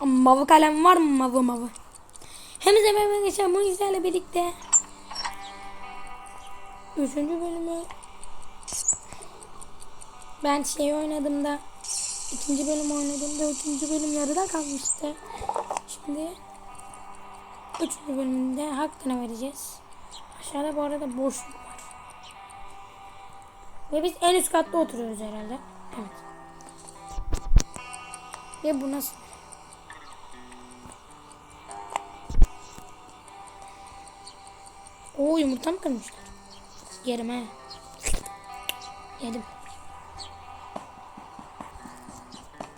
Mavi kalem var mı mavi mavi? Hepinize merhaba geçen bu izlerle birlikte Üçüncü bölümü Ben şey oynadım da ikinci bölüm oynadım da üçüncü bölüm yarıda kalmıştı. Şimdi üçüncü bölümde hakkını vereceğiz. Aşağıda bu arada boşluk var. Ve biz en üst katta oturuyoruz herhalde. Evet. Ve bu nasıl? Oo yumurta mı kırmışlar? Yerim he. Yedim.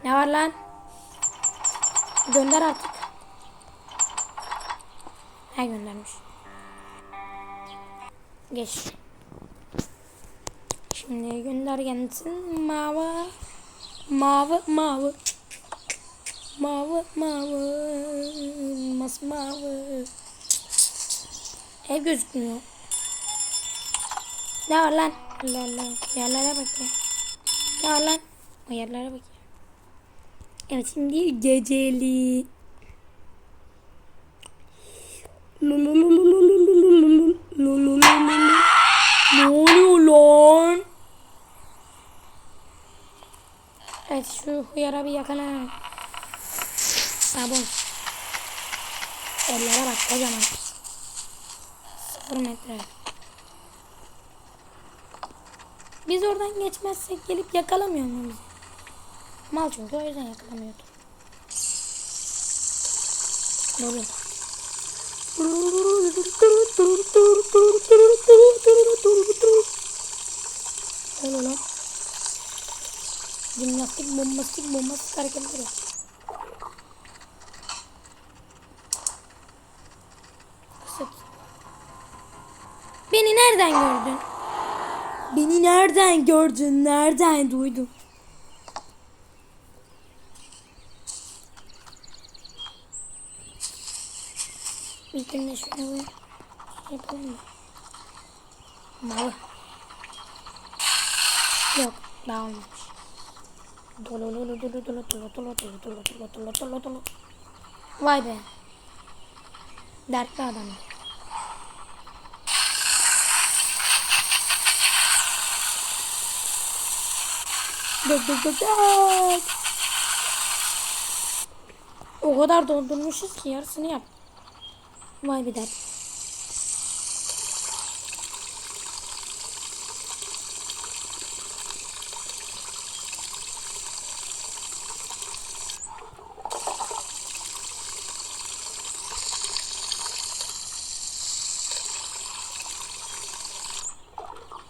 Ne var lan? Gönder artık. Ha göndermiş. Geç. Şimdi gönder gelsin. Mavi. Mavi mavi. Mavi mavi. Masmavi. Ev gözükmüyor. Ne var lan? Allah Allah. Yerlere bak ya. Ne var lan? O yerlere bak ya. Evet şimdi geceli. Ne oluyor lan? Evet şu hıyara bir yakala. Sabun. Ellere bak kocaman. Sıfır metre. Biz oradan geçmezsek gelip yakalamıyor mu bizi? Mal çünkü o yüzden yakalamıyordu. Ne oluyor? Öyle lan. Jimnastik, bombastik, bombastik hareketler yap. Sık. Beni nereden gördün? Beni nereden gördün? Nereden duydun? Bir gün de şöyle bir şey yapalım mı? Mavi. Yok, daha olmamış. Dolu dolu dolu dolu dolu dolu dolu dolu dolu dolu dolu dolu. Vay be. Dertli adam. Dök dök dök dök. O kadar doldurmuşuz ki yarısını yap. Vay be dert.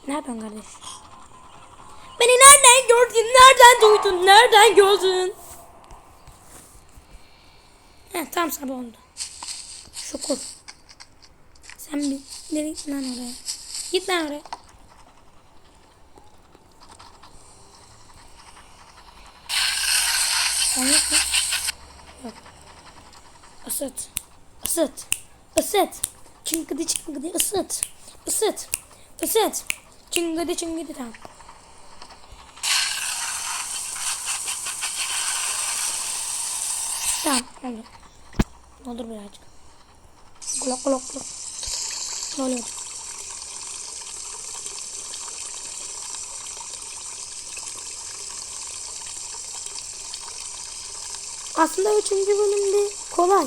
Ne yapıyorsun kardeş? Gördün? Nereden duydun? Nereden gördün? Heh, tam sabah oldu. Şukur. Sen bir nereye git lan oraya? Git lan oraya. Yok mu? Yok. Isıt. Isıt. Isıt. Çıngıdı çıngıdı ısıt. Isıt. Isıt. Çıngıdı çıngıdı tamam. Tamam oldu. Doldur birazcık. Kulak kulak kulak. Ne oluyor? Aslında üçüncü bölümde kolay.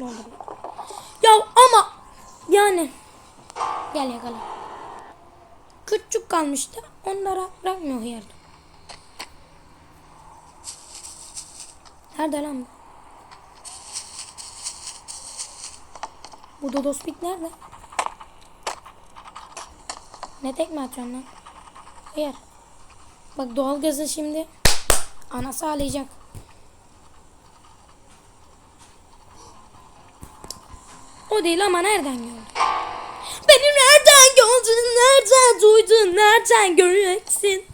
Doldur. Ya ama yani gel yakala. Küçük kalmıştı. Onlara bırakmıyor yardım. Nerede lan bu? Bu Dodospik nerede? Ne tekme atıyorsun lan? Hayır. Bak doğalgazı şimdi anası ağlayacak. O değil ama nereden gördün? Beni nereden gördün? Nereden duydun? Nereden göreceksin?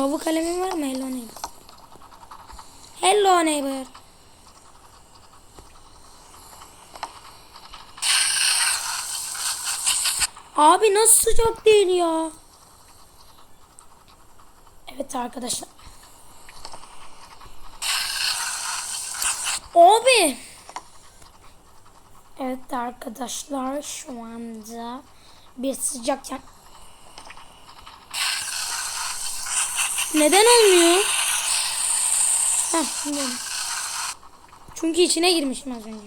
Mavi kalemin var mı Hello Neighbor? Hello Neighbor. Abi nasıl sıcak değil ya? Evet arkadaşlar. Abi. Evet arkadaşlar şu anda bir sıcakken Neden olmuyor? Heh. Çünkü içine girmişim az önce.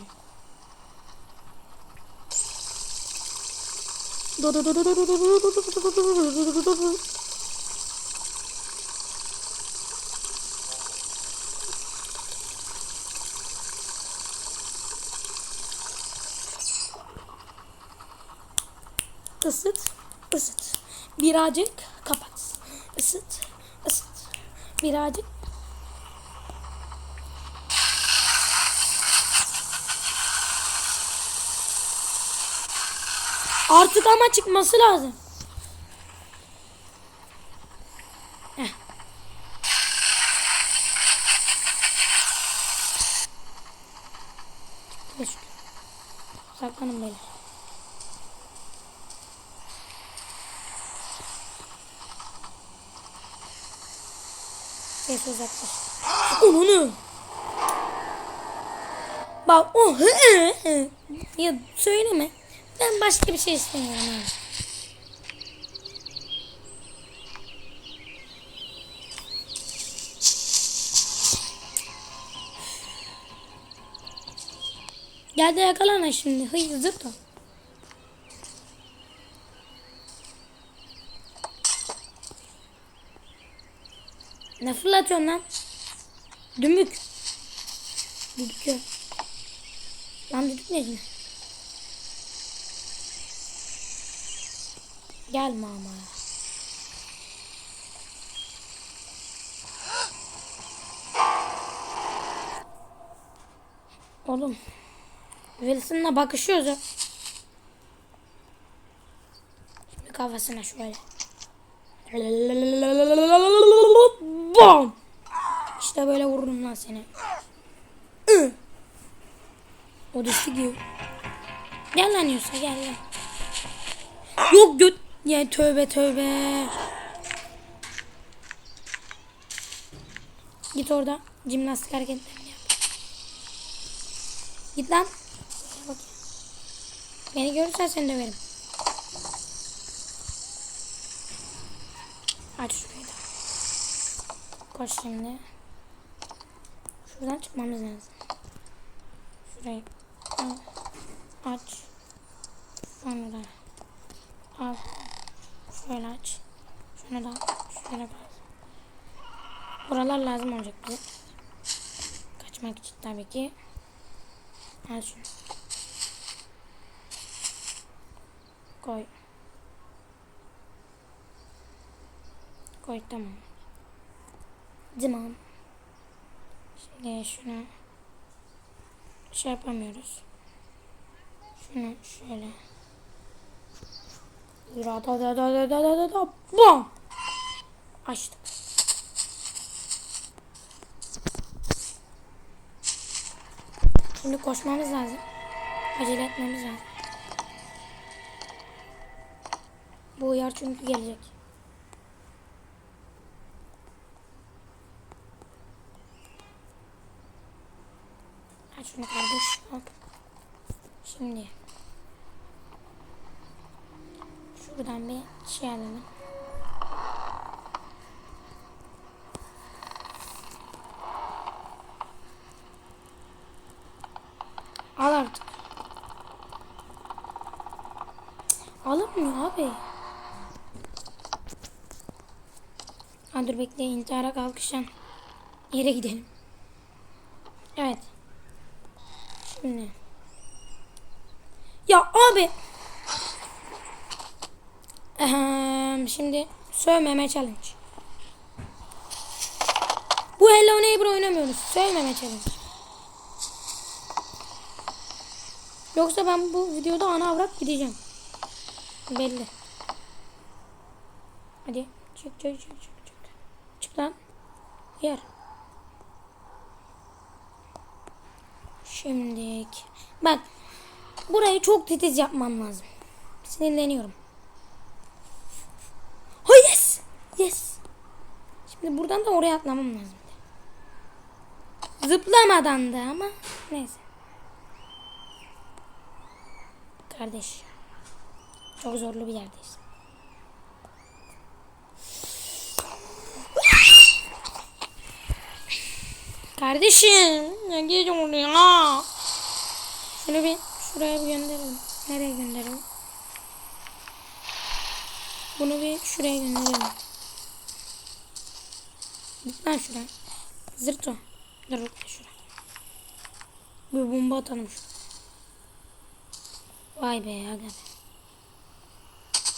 Isıt, ısıt. Birazcık kapat. Isıt. Birazcık Artık ama çıkması lazım. Heh. Çıktı şükür. Saklanın beyler. Ses uzaklaş. Onu Bak o hı. Ya söyleme. Ben başka bir şey istemiyorum abi. Gel de yakalana şimdi. Hıy zırt Ne fırlatıyorsun lan? Dümük. Düdük yok. Lan düdük ne şimdi? Gelme ama. Oğlum. Wilson'la bakışıyoruz. Şimdi kafasına şöyle. Bam. İşte böyle vururum lan seni. O düştü gibi. Gel lan Yusuf gel gel. Yok göt. Ya tövbe tövbe. Git orada. Jimnastik hareketlerini yap. Git lan. Bak. Beni görürsen seni döverim. Aç da. Koş şimdi. Şuradan çıkmamız lazım. Şurayı. Aç. Sonra al. Şöyle aç. Şunu da şöyle bas. Buralar lazım olacak bize. Kaçmak için tabii ki. Al şunu. Koy. Koy tamam. Tamam. Şimdi şuna şey yapamıyoruz. Şunu şöyle. Da da da da da da da da bam. Açtık. Şimdi koşmamız lazım. Acele etmemiz lazım. Bu uyar çünkü gelecek. Aç şunu kardeş. Al. Şimdi. Şuradan bir şey alalım. Al artık. Alınmıyor abi. Ha dur bekle intihara kalkışan yere gidelim. Evet. Şimdi. Ya abi. Ehem, şimdi sövmeme challenge. Bu Hello Neighbor oynamıyoruz. Sövmeme challenge. Yoksa ben bu videoda ana avrat gideceğim. Belli. Hadi çık çık çık çık çık. Çık lan. Yer. Şimdilik. Bak. Burayı çok titiz yapmam lazım. Sinirleniyorum. Oh, yes. Yes. Şimdi buradan da oraya atlamam lazım. Zıplamadan da ama neyse. Kardeş. Çok zorlu bir yerdeyiz. Kardeşim. Ne diyeceğim oraya? Şunu bir şuraya bir gönderelim. Nereye gönderelim? Bunu bir şuraya gönderelim. Git lan şuraya. Zırt o. Dur şuraya. Bir bomba atalım şuraya. Vay be aga be.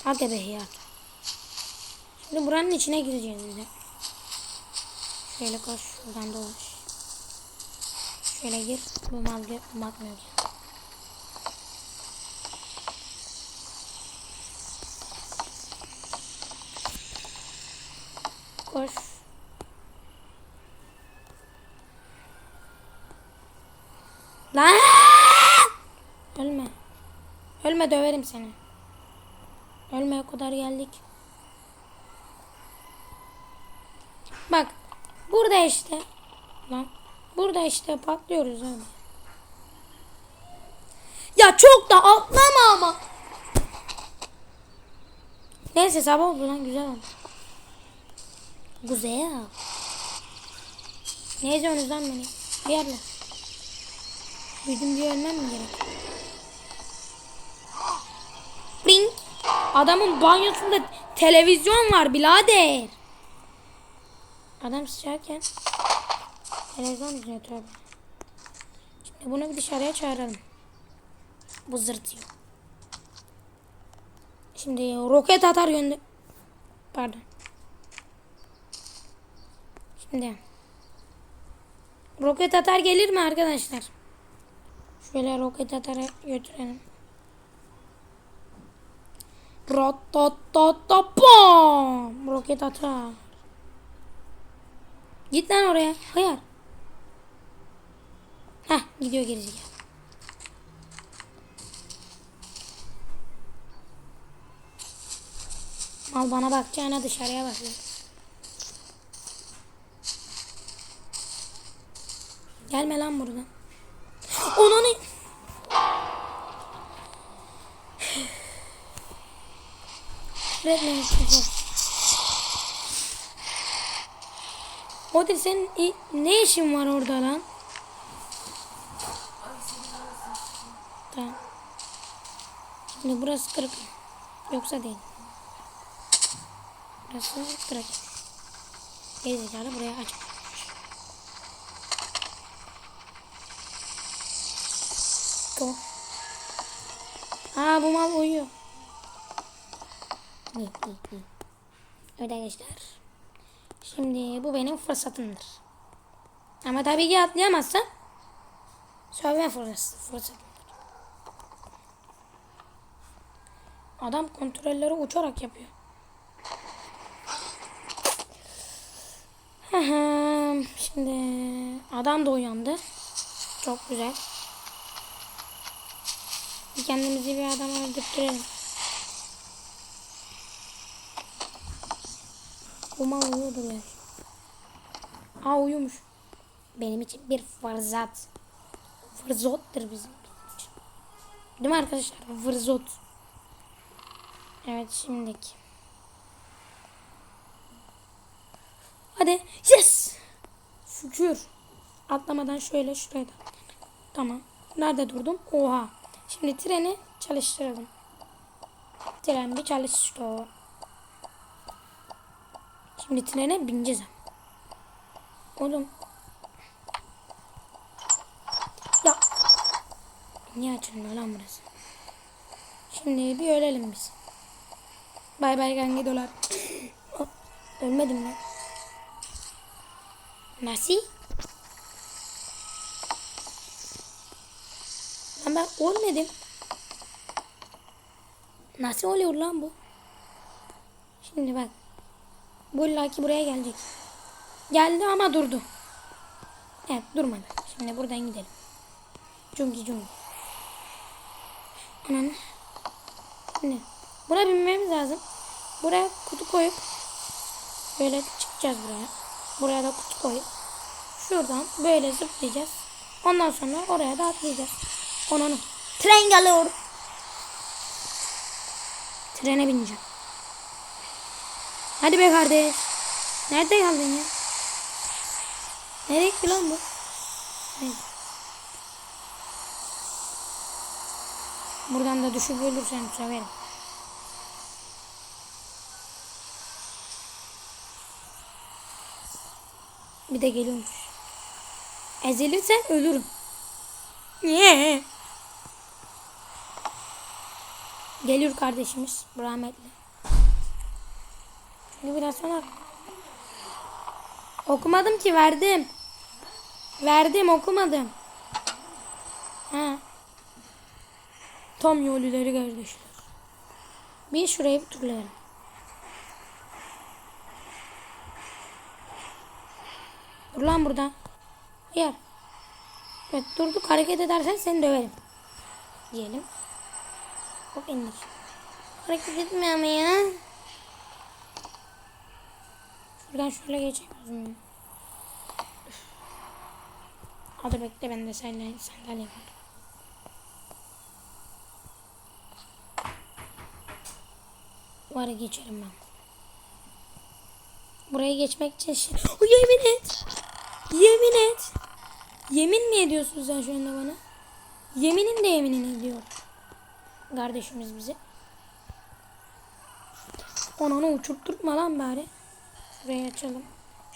Aga be ya. Şimdi buranın içine gireceğiz bir de. Şöyle koş şuradan dolaş. Şöyle gir. Bu mal gir. Bakmıyor. Koş. Lan! Ölme. Ölme döverim seni. Ölmeye kadar geldik. Bak. Burada işte. Lan. Burada işte patlıyoruz abi. Ya çok da atlama ama. Neyse sabah oldu lan güzel oldu. Güzel. Ne izliyorsunuz lan beni? Hayırlı. Büyüdüm diye ölmem mi gerek? Ring. Adamın banyosunda televizyon var birader. Adam sıçarken televizyon izliyor tövbe. Şimdi bunu bir dışarıya çağıralım. Bu zırtıyor. Şimdi roket atar gönder. Pardon. Şimdi roket atar gelir mi arkadaşlar? Şöyle roket atara götürelim. Rotototopo. Roket atar. Git lan oraya. Hayır. Heh gidiyor gerizekalı. Mal bana bakacağına dışarıya bakıyor. Gelme lan buradan. Ona ne? Redman istiyor. Odil senin ne işin var orada lan? Tamam. Şimdi burası kırık. Yoksa değil. Burası kırık. Gerizekalı buraya aç. Go. Aa bu mal uyuyor. İyi iyi iyi. Öyle gençler. Şimdi bu benim fırsatımdır. Ama tabii ki atlayamazsam sövme fırsatı, fırsatımdır. Adam kontrolleri uçarak yapıyor. Şimdi adam da uyandı. Çok güzel. Kendimizi bir adam öldürtürelim. Mal uyuyordur ya. Aa uyumuş. Benim için bir fırsat. Fırzottır bizim için. Değil mi arkadaşlar? Fırzot. Evet şimdiki. Hadi. Yes. Şükür. Atlamadan şöyle şuraya da. Tamam. Nerede durdum? Oha. Şimdi treni çalıştıralım. Tren bir çalıştı. Şimdi trene bineceğiz. Oğlum. Ya. Niye açılmıyor lan burası? Şimdi bir ölelim biz. Bay bay gangi dolar. Oh, Ölmedim lan. Nasıl? Lan ben ölmedim. Nasıl oluyor lan bu? Şimdi bak. Bu illaki buraya gelecek. Geldi ama durdu. Evet durmadı. Şimdi buradan gidelim. Cungi cungi. Anan. Şimdi buna binmemiz lazım. Buraya kutu koyup Böyle çıkacağız buraya. Buraya da kutu koyup şuradan böyle zıplayacağız. Ondan sonra oraya da atlayacağız. Onun tren geliyor. Trene bineceğim. Hadi be kardeş. Nerede kaldın ya? Nereye gitti lan bu? Neyse. Buradan da düşüp ölürsem severim. Bir de geliyormuş. Ezilirsen ölürüm. Niye? Geliyor kardeşimiz rahmetli. Şimdi biraz sonra okumadım ki verdim. Verdim okumadım. Ha. Tam yolları kardeşler. Bir şurayı bir turlayalım. Dur lan burada. Yer. Evet durduk hareket edersen seni döverim. Diyelim. Hop indik. Hareket etme ama ya. Şuradan şöyle geçemiyoruz mu? Hadi bekle ben de sandalye, sandalye var. Var geçerim ben. Buraya geçmek için şey... Yemin et. Yemin et. Yemin mi ediyorsun sen şu anda bana? Yeminin de yeminini ediyor. Kardeşimiz bize. Onu uçurtturma lan bari. Şurayı açalım.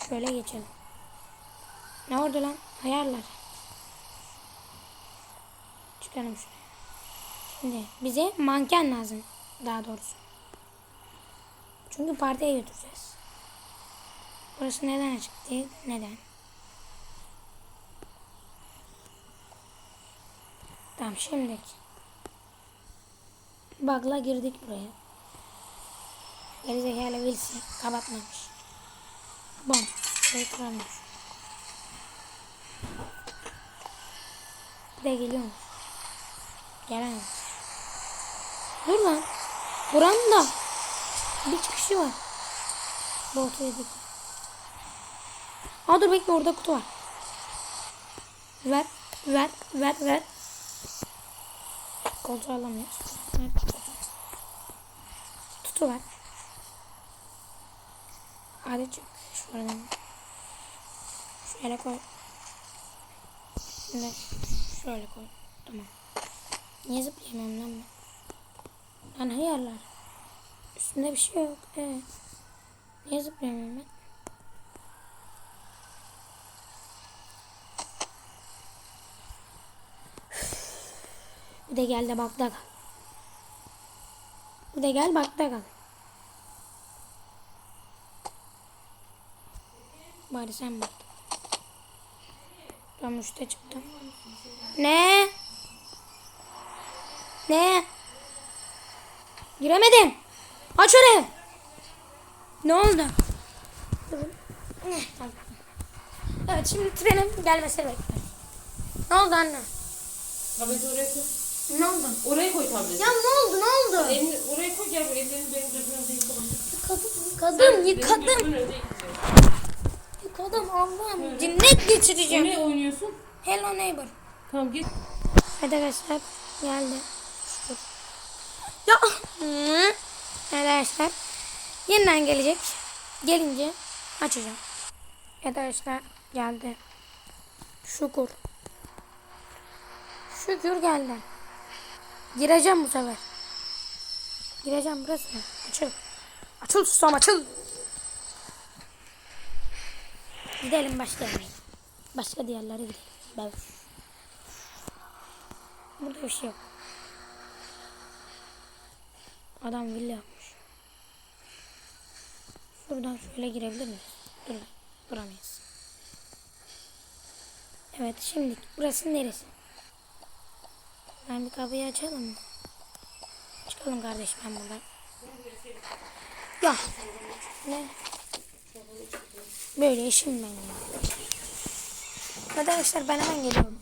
Şöyle geçelim. Ne oldu lan? Ayarlar. Çıkalım şuraya. Şimdi bize manken lazım. Daha doğrusu. Çünkü partiye götüreceğiz. Burası neden açık değil? Neden? Tamam şimdi. Bug'la girdik buraya. Gerizekalı Wilson kapatmamış. Bom. Şey kırılmış. Bir de geliyormuş. Gelemez. Dur lan. Buranın da bir çıkışı var. Bu yedik. Aa dur bekle orada kutu var. Ver. Ver. Ver. Ver. Koltuğu alamıyoruz. Ver. Tutu ver. Hadi çık. Şuradan. Şöyle koy. Şimdi şöyle koy. Tamam. Niye zıplayamıyorum lan ben? Lan hayırlar. Üstünde bir şey yok. Evet. Niye zıplayamıyorum ben? Bir de gel de bak da kal. Bir de gel bak da kal. Bari sen bak. Ben üstte çıktım. Ne? Ne? Giremedim. Aç orayı. Ne oldu? Evet şimdi trenin gelmesini bekliyorum. Ne oldu anne? Tableti oraya. Ne oldu? Oraya koy tableti. Ya ne oldu ne oldu? Elini oraya koy gel ellerini benim gözümün önünde. Yıkadım yıkadım Benim yıkadım. Yıkadım Allah'ım. Cinnet geçireceğim. Ne oynuyorsun? Hello neighbor. Tamam git. Arkadaşlar geldi. Şükür. Ya. Hı. Arkadaşlar yeniden gelecek. Gelince açacağım. Arkadaşlar geldi. Şükür. Şükür geldi. Gireceğim bu sefer. Gireceğim burası? Açıl. Açıl susam açıl. Gidelim başka yerlere. Başka diğerlere gidelim. Ben. Burada bir şey yok. Adam villa yapmış. Şuradan şöyle girebilir miyiz? Dur, duramayız. Evet şimdi burası neresi? Ben bir kapıyı açalım mı? Çıkalım kardeşim ben buradan. Ya. Ne? Böyle işim ben ya. Arkadaşlar ben hemen geliyorum.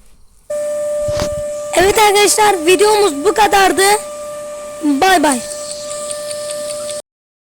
Evet arkadaşlar videomuz bu kadardı. Bay bay.